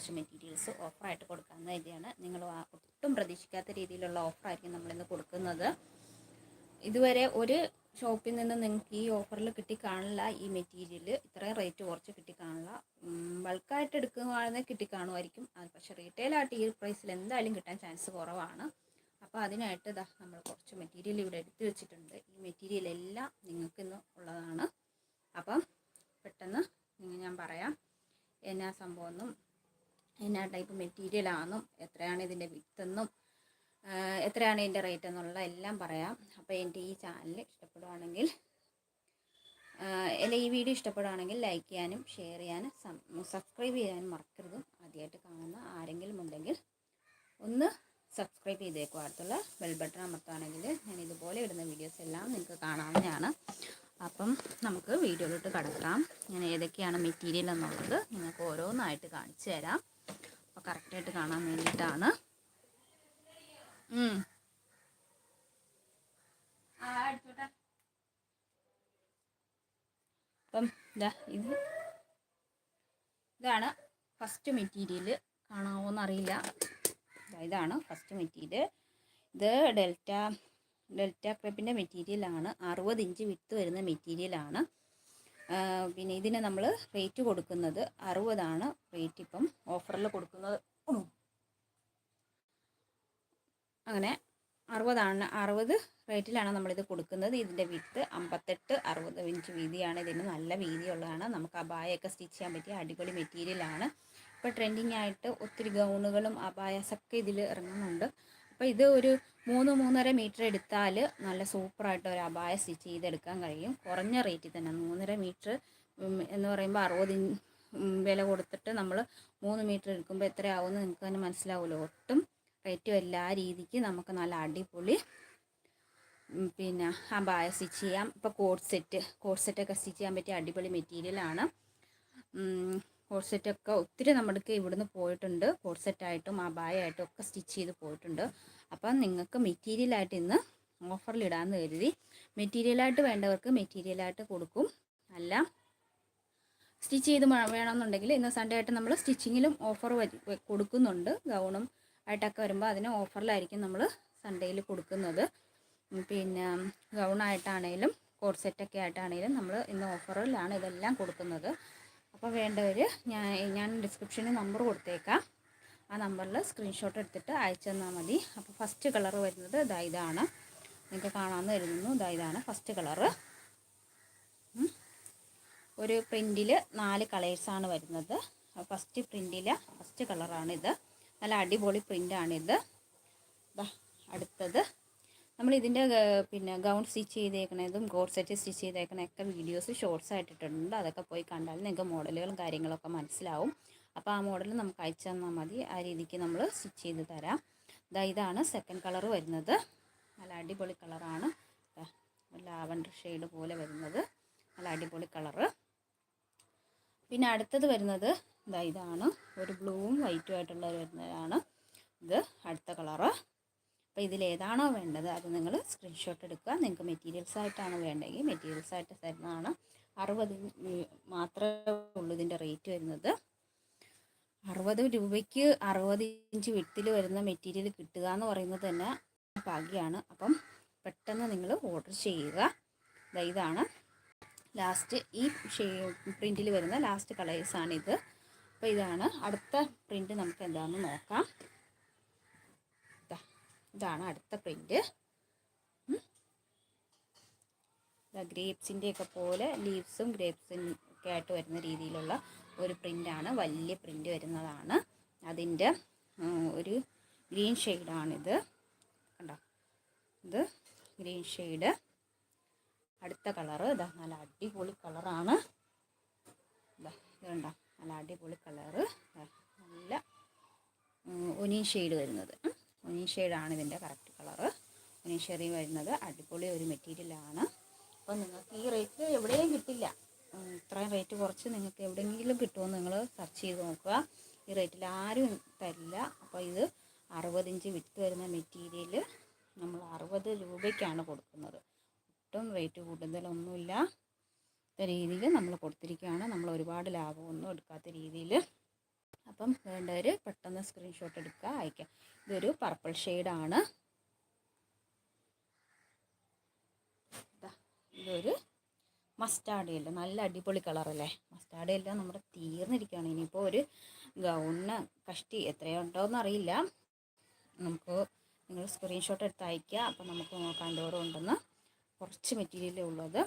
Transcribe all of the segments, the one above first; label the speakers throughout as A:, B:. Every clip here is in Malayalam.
A: കുറച്ച് മെറ്റീരിയൽസ് ഓഫറായിട്ട് കൊടുക്കാമെന്ന് കരുതിയാണ്. നിങ്ങൾ ഒട്ടും പ്രതീക്ഷിക്കാത്ത രീതിയിലുള്ള ഓഫറായിരിക്കും നമ്മളിന്ന് കൊടുക്കുന്നത്. ഇതുവരെ ഒരു ഷോപ്പിൽ നിന്ന് നിങ്ങൾക്ക് ഈ ഓഫറിൽ കിട്ടി കാണില്ല ഈ മെറ്റീരിയൽ ഇത്രയും റേറ്റ് കുറച്ച് കിട്ടി കാണില്ല. ബൾക്കായിട്ട് എടുക്കുകയാണെങ്കിൽ കിട്ടി കാണുമായിരിക്കും. അത് പക്ഷേ റീറ്റെയിലായിട്ട് ഈ പ്രൈസിൽ എന്തായാലും കിട്ടാൻ ചാൻസ് കുറവാണ്. അപ്പോൾ അതിനായിട്ട് നമ്മൾ കുറച്ച് മെറ്റീരിയൽ ഇവിടെ എടുത്തു വെച്ചിട്ടുണ്ട്. ഈ മെറ്റീരിയൽ എല്ലാം നിങ്ങൾക്ക് ഇന്ന് ഉള്ളതാണ്. അപ്പം പെട്ടെന്ന് ഞാൻ പറയാം. എന്നാ സംഭവം എന്നും ടൈപ്പ് മെറ്റീരിയലാണെന്നും എത്രയാണ് ഇതിന്റെ വിത്തെന്നും എത്രയാണ് ഇതിന്റെ റേറ്റ് എന്നുള്ള എല്ലാം പറയാം. അപ്പോൾ എന്റെ ഈ ചാനൽ ഇഷ്ടപ്പെടുവാണെങ്കിൽ അല്ല ഈ വീഡിയോ ഇഷ്ടപ്പെടുവാണെങ്കിൽ ലൈക്ക് ചെയ്യാനും ഷെയർ ചെയ്യാനും സബ്സ്ക്രൈബ് ചെയ്യാനും മറക്കരുത്. ആദ്യമായിട്ട് കാണുന്ന ആരെങ്കിലും ഉണ്ടെങ്കിൽ ഒന്ന് സബ്സ്ക്രൈബ് ചെയ്തേക്കും. അടുത്തുള്ള ബെൽ ബട്ടൺ അമർത്തുകയാണെങ്കിൽ ഞാൻ ഇതുപോലെ ഇടുന്ന വീഡിയോസ് എല്ലാം നിങ്ങൾക്ക് കാണാവുന്നതാണ്. അപ്പം നമുക്ക് വീഡിയോയിലോട്ട് കടക്കാം. ഞാൻ ഏതൊക്കെയാണ് മെറ്റീരിയൽ എന്നുള്ളത് നിങ്ങൾക്ക് ഓരോന്നായിട്ട് കാണിച്ചു തരാം. അപ്പോൾ കറക്റ്റായിട്ട് കാണാൻ വേണ്ടിയിട്ടാണ്. അപ്പം ഇതാ ഇത്. ഇതാണ് ഫസ്റ്റ് മെറ്റീരിയൽ കാണാവോ എന്നറിയില്ല ഇതാണ് ഫസ്റ്റ് മെറ്റീരിയൽ ഇത് ഡെൽറ്റ ഡെൽറ്റ ക്രെപ്പിന്റെ മെറ്റീരിയലാണ് അറുപത് ഇഞ്ച് വിട്ട് വരുന്ന മെറ്റീരിയലാണ് പിന്നെ ഇതിന് നമ്മൾ റേറ്റ് കൊടുക്കുന്നത് അറുപതാണ്. റേറ്റ് ഇപ്പം ഓഫറിൽ കൊടുക്കുന്നത്. അങ്ങനെ അറുപതാണ്. അറുപത് റേറ്റിലാണ് നമ്മളിത് കൊടുക്കുന്നത്. ഇതിന്റെ വിത്ത് അമ്പത്തെട്ട് അറുപത് ഇഞ്ച് വീതിയാണ്. ഇതിന് നല്ല വീതിയുള്ളതാണ്. നമുക്ക് അബായൊക്കെ സ്റ്റിച്ച് ചെയ്യാൻ പറ്റിയ അടിപൊളി മെറ്റീരിയലാണ് ഇപ്പോൾ ട്രെൻഡിങ് ആയിട്ട് ഒത്തിരി ഗൗണുകളും അബായസൊക്കെ ഇതിൽ ഇറങ്ങുന്നുണ്ട്. അപ്പോൾ ഇത് ഒരു മൂന്ന് മൂന്നര മീറ്റർ എടുത്താൽ നല്ല സൂപ്പറായിട്ട് ഒരു അബായ സ്റ്റിച്ച് ചെയ്തെടുക്കാൻ കഴിയും. കുറഞ്ഞ റേറ്റിൽ തന്നെ മൂന്നര മീറ്റർ എന്ന് പറയുമ്പോൾ അറുപത് വില കൊടുത്തിട്ട് നമ്മൾ മൂന്ന് മീറ്റർ എടുക്കുമ്പോൾ എത്രയാവുമെന്ന് നിങ്ങൾക്ക് തന്നെ മനസ്സിലാവുമല്ലോ ഒട്ടും റേറ്റും എല്ലാ രീതിക്ക് നമുക്ക് നല്ല അടിപൊളി പിന്നെ അബായ സ്റ്റിച്ച് ചെയ്യാം. ഇപ്പോൾ കോഡ് സെറ്റ് കോഡ് സെറ്റൊക്കെ സ്റ്റിച്ച് ചെയ്യാൻ പറ്റിയ അടിപൊളി മെറ്റീരിയലാണ്. കോഡ് ഒക്കെ ഒത്തിരി നമ്മൾക്ക് ഇവിടുന്ന് പോയിട്ടുണ്ട്. കോഡ് സെറ്റായിട്ടും ബായായിട്ടും ഒക്കെ സ്റ്റിച്ച് ചെയ്ത് പോയിട്ടുണ്ട്. അപ്പം നിങ്ങൾക്ക് മെറ്റീരിയലായിട്ട് ഇന്ന് ഓഫറിൽ ഇടാമെന്ന് കരുതി. മെറ്റീരിയലായിട്ട് വേണ്ടവർക്ക് മെറ്റീരിയലായിട്ട് കൊടുക്കും. അല്ല സ്റ്റിച്ച് ചെയ്ത് വേണമെന്നുണ്ടെങ്കിൽ ഇന്ന് സൺഡേ ആയിട്ട് നമ്മൾ സ്റ്റിച്ചിങ്ങിലും ഓഫർ കൊടുക്കുന്നുണ്ട്. ഗൗണും ആയിട്ടൊക്കെ വരുമ്പോൾ അതിന് ഓഫറിലായിരിക്കും നമ്മൾ സൺഡേയിൽ കൊടുക്കുന്നത്. പിന്നെ ഗൗണായിട്ടാണേലും കോർസെറ്റൊക്കെ ആയിട്ടാണേലും നമ്മൾ ഇന്ന് ഓഫറിലാണ് ഇതെല്ലാം കൊടുക്കുന്നത്. അപ്പോൾ വേണ്ടവർ ഞാൻ ഞാൻ ഡിസ്ക്രിപ്ഷനിൽ നമ്പർ കൊടുത്തേക്കാം. ആ നമ്പറിൽ സ്ക്രീൻഷോട്ട് എടുത്തിട്ട് അയച്ചു തന്നാൽ മതി. അപ്പോൾ ഫസ്റ്റ് കളർ വരുന്നത് ഇതാ ഇതാണ്. നിങ്ങൾക്ക് കാണാമെന്ന് വരുന്നു ഇതാ ഇതാണ് ഫസ്റ്റ് കളറ് ഒരു പ്രിന്റിൽ നാല് കളേഴ്സാണ് വരുന്നത്. ഫസ്റ്റ് പ്രിന്റിൽ ഫസ്റ്റ് കളറാണിത് നല്ല അടിപൊളി പ്രിന്റാണിത് അടുത്തത് നമ്മൾ ഇതിന്റെ പിന്നെ ഗൗൺ സ്റ്റിച്ച് ചെയ്തേക്കണതും കോഡ് സെറ്റ് സ്റ്റിച്ച് ചെയ്തേക്കണതൊക്കെ വീഡിയോസ് ഷോർട്സ് ആയിട്ടിട്ടുണ്ട്. അതൊക്കെ പോയി കണ്ടാൽ നിങ്ങൾക്ക് മോഡലുകളും കാര്യങ്ങളൊക്കെ മനസ്സിലാവും. അപ്പോൾ ആ മോഡൽ നമുക്ക് അയച്ചു തന്നാൽ മതി. ആ രീതിക്ക് നമ്മൾ സ്റ്റിച്ച് ചെയ്ത് തരാം. ദാ ഇതാണ് സെക്കൻഡ് കളർ വരുന്നത്. നല്ല അടിപൊളി കളറാണ് ലാവണ്ടർ ഷെയ്ഡ് പോലെ വരുന്നത്. നല്ല അടിപൊളി കളറ് പിന്നെ അടുത്തത് വരുന്നത് ഇതാ ഇതാണ്. ഒരു ബ്ലൂവും വൈറ്റും ആയിട്ടുള്ള വരുന്നതാണ്. ഇത് അടുത്ത കളറ് അപ്പോൾ ഇതിലേതാണോ വേണ്ടത് അത് നിങ്ങൾ സ്ക്രീൻഷോട്ട് എടുക്കുക. നിങ്ങൾക്ക് മെറ്റീരിയൽസ് ആയിട്ടാണ് വേണ്ടെങ്കിൽ മെറ്റീരിയൽസ് ആയിട്ട് തരുന്നതാണ്. അറുപത് മാത്രമേ ഉള്ളൂ ഇതിന്റെ റേറ്റ് വരുന്നത്. അറുപത് രൂപയ്ക്ക് അറുപത് ഇഞ്ച് വിട്ടിൽ വരുന്ന മെറ്റീരിയൽ കിട്ടുക എന്ന് പറയുന്നത് തന്നെ ഭാഗ്യമാണ് അപ്പം പെട്ടെന്ന് നിങ്ങൾ ഓർഡർ ചെയ്യുക. ഇതാണ്. ലാസ്റ്റ് ഈ പ്രിന്റിൽ വരുന്ന ലാസ്റ്റ് കളേഴ്സാണിത് അപ്പോൾ ഇതാണ്. അടുത്ത പ്രിന്റ് നമുക്ക് എന്താണെന്ന് നോക്കാം. ഇതാണ് അടുത്ത പ്രിന്റ് ഗ്രേപ്സിന്റെ ഒക്കെ പോലെ ലീവ്സും ഗ്രേപ്സും ഒക്കെ ആയിട്ട് വരുന്ന രീതിയിലുള്ള ഒരു പ്രിന്റാണ് വലിയ പ്രിന്റ് വരുന്നതാണ്. അതിന്റെ ഒരു ഗ്രീൻ ഷെയ്ഡാണിത് കണ്ടോ? ഇത് ഗ്രീൻ ഷെയ്ഡ് അടുത്ത കളറ് ഇതാ നല്ല അടിപൊളി കളറാണ് ഇത് കണ്ടോ? നല്ല അടിപൊളി കളറ് നല്ല ഒനിയൻ ഷെയ്ഡ് വരുന്നത്. ഉം. ഒനിയൻ ഷെയ്ഡാണ് ഇതിന്റെ കറക്റ്റ് കളറ് ഒനിയൻ ഷെറി വരുന്നത് അടിപൊളി ഒരു മെറ്റീരിയലാണ് അപ്പോൾ നിങ്ങൾക്ക് ഈ റേറ്റ് എവിടെയും കിട്ടില്ല. ഇത്രയും റേറ്റ് കുറച്ച് നിങ്ങൾക്ക് എവിടെയെങ്കിലും കിട്ടുമെന്ന് നിങ്ങൾ സെർച്ച് ചെയ്ത് നോക്കുക. ഈ റേറ്റിൽ ആരും തരില്ല. അപ്പോൾ ഇത് അറുപത് ഇഞ്ച് വിട്ട് വരുന്ന മെറ്റീരിയൽ നമ്മൾ അറുപത് രൂപയ്ക്കാണ് കൊടുക്കുന്നത്. ഒട്ടും റേറ്റ് കൂടുതലൊന്നുമില്ല. രീതിയിൽ നമ്മൾ കൊടുത്തിരിക്കുകയാണ്. നമ്മൾ ഒരുപാട് ലാഭമൊന്നും എടുക്കാത്ത രീതിയിൽ അപ്പം വേണ്ടവർ പെട്ടെന്ന് സ്ക്രീൻഷോട്ട് എടുക്കുക അയക്കുക. ഇതൊരു പർപ്പിൾ ഷെയ്ഡാണ് ഇതൊരു മസ്റ്റാർഡ് ഇല്ല നല്ല അടിപൊളി കളറല്ലേ മസ്റ്റാർഡ് എല്ലാം നമ്മുടെ തീർന്നിരിക്കുകയാണ്. ഇനിയിപ്പോൾ ഒരു ഗൗണിന് കഷ്ടി എത്രയുണ്ടോയെന്ന് അറിയില്ല. നമുക്ക് നിങ്ങൾ സ്ക്രീൻഷോട്ട് എടുത്ത് അയക്കുക. അപ്പോൾ നമുക്ക് നോക്കാൻ എന്തോരം ഉണ്ടെന്ന്. കുറച്ച് മെറ്റീരിയലേ ഉള്ളത്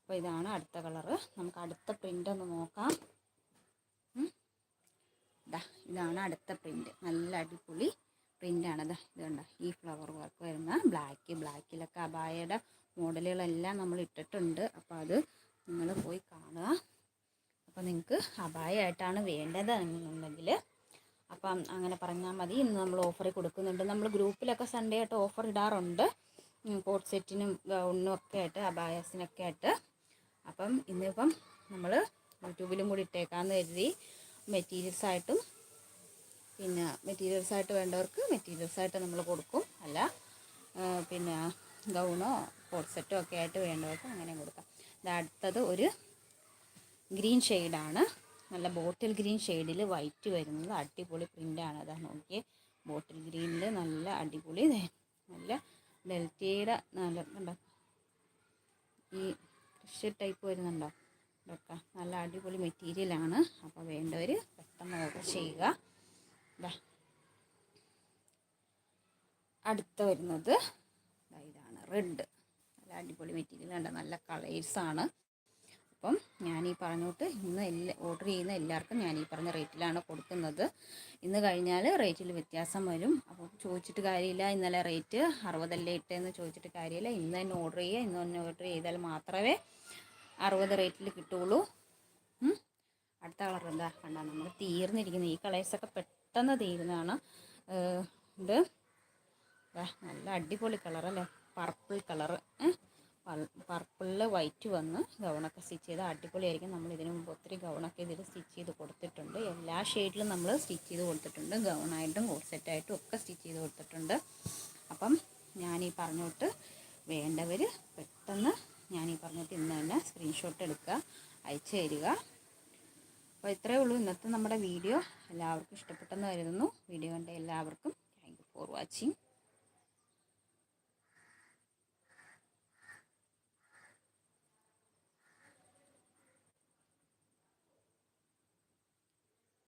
A: അപ്പോൾ ഇതാണ് അടുത്ത കളറ് നമുക്ക് അടുത്ത പ്രിന്റ് ഒന്ന് നോക്കാം. ഇതാണ് അടുത്ത പ്രിന്റ് നല്ല അടിപൊളി പ്രിന്റാണ് ഇതാ ഇത് കണ്ട? ഈ ഫ്ലവർ വർക്ക് വരുന്ന ബ്ലാക്ക് ബ്ലാക്കിലൊക്കെ അബായയുടെ മോഡലുകളെല്ലാം നമ്മൾ ഇട്ടിട്ടുണ്ട്. അപ്പോൾ അത് നിങ്ങൾ പോയി കാണുക. അപ്പോൾ നിങ്ങൾക്ക് അബായമായിട്ടാണ് വേണ്ടത് എന്നുണ്ടെങ്കിൽ. അപ്പം അങ്ങനെ പറഞ്ഞാൽ മതി. ഇന്ന് നമ്മൾ ഓഫർ കൊടുക്കുന്നുണ്ട്. നമ്മൾ ഗ്രൂപ്പിലൊക്കെ സൺഡേ ആയിട്ട് ഓഫർ ഇടാറുണ്ട്. കോട്ട് സെറ്റിനും ഗൗണിനും ഒക്കെ ആയിട്ട് അബായസിനൊക്കെ ആയിട്ട്. അപ്പം ഇന്നിപ്പം നമ്മൾ യൂട്യൂബിലും കൂടി ഇട്ടേക്കാമെന്ന് കരുതി. മെറ്റീരിയൽസ് ആയിട്ടും പിന്നെ മെറ്റീരിയൽസ് ആയിട്ട് വേണ്ടവർക്ക് മെറ്റീരിയൽസ് ആയിട്ട് നമ്മൾ കൊടുക്കും. അല്ല പിന്നെ ഗൗണോ കോഡ്സെറ്റോ ഒക്കെ ആയിട്ട് വേണ്ടവർക്ക് അങ്ങനെ കൊടുക്കാം. ഇത് അടുത്തത് ഒരു ഗ്രീൻ ഷെയ്ഡാണ് നല്ല ബോട്ടിൽ ഗ്രീൻ ഷെയ്ഡിൽ വൈറ്റ് വരുന്നത് അടിപൊളി പ്രിന്റാണ് അതാ നോക്കിയേ. ബോട്ടിൽ ഗ്രീനിൽ നല്ല അടിപൊളി നല്ല ഡെൽറ്റയുടെ നല്ല കണ്ടോ? ഈ കൃഷി ടൈപ്പ് വരുന്നുണ്ടോ? ഇതൊക്കെ നല്ല അടിപൊളി മെറ്റീരിയലാണ് അപ്പോൾ വേണ്ടവർ പെട്ടെന്ന് ഓർഡർ ചെയ്യുക. അടുത്ത വരുന്നത് ഇതാണ് റെഡ് നല്ല അടിപൊളി മെറ്റീരിയൽ ഉണ്ട് നല്ല കളേഴ്സാണ് അപ്പം ഞാൻ ഈ പറഞ്ഞോട്ട് ഇന്ന് എല്ലാ ഓർഡർ ചെയ്യുന്ന എല്ലാവർക്കും ഞാൻ ഈ പറഞ്ഞ റേറ്റിലാണ് കൊടുക്കുന്നത്. ഇന്ന് കഴിഞ്ഞാൽ റേറ്റിൽ വ്യത്യാസം വരും. അപ്പോൾ ചോദിച്ചിട്ട് കാര്യമില്ല ഇന്നലെ റേറ്റ് അറുപതല്ലേ ഇട്ടെന്ന് ചോദിച്ചിട്ട് കാര്യമില്ല. ഇന്ന് തന്നെ ഓർഡർ ചെയ്യുക ഇന്ന് തന്നെ ഓർഡർ ചെയ്താൽ മാത്രമേ അറുപത് റേറ്റിൽ കിട്ടുള്ളൂ. അടുത്ത കളർ എന്താ? കണ്ട നമ്മൾ തീർന്നിരിക്കുന്ന. ഈ കളേഴ്സൊക്കെ പെട്ടെന്ന് തീരുന്നതാണ്. ഇത് നല്ല അടിപൊളി കളറല്ലേ പർപ്പിൾ കളറ്. പർപ്പിളിൽ വൈറ്റ് വന്ന് ഗൗണൊക്കെ സ്റ്റിച്ച് ചെയ്ത് അടിപൊളിയായിരിക്കും. നമ്മൾ ഇതിനു മുമ്പ് ഒത്തിരി ഗൗണൊക്കെ ഇതിൽ സ്റ്റിച്ച് ചെയ്ത് കൊടുത്തിട്ടുണ്ട്. എല്ലാ ഷെയ്ഡിലും നമ്മൾ സ്റ്റിച്ച് ചെയ്ത് കൊടുത്തിട്ടുണ്ട്. ഗൗണായിട്ടും കോർസെറ്റായിട്ടും സെറ്റായിട്ടും ഒക്കെ സ്റ്റിച്ച് ചെയ്ത് കൊടുത്തിട്ടുണ്ട്. അപ്പം ഞാൻ ഈ പറഞ്ഞോട്ട് വേണ്ടവർ പെട്ടെന്ന് ഞാൻ പറഞ്ഞിട്ട് ഇന്ന് തന്നെ സ്ക്രീൻഷോട്ട് എടുക്കുക അയച്ചു തരിക. അപ്പോൾ ഇത്രയേ ഉള്ളൂ ഇന്നത്തെ നമ്മുടെ വീഡിയോ. എല്ലാവർക്കും ഇഷ്ടപ്പെട്ടെന്ന് കരുതുന്നു. വീഡിയോ കണ്ട എല്ലാവർക്കും താങ്ക് ഫോർ വാച്ചിങ്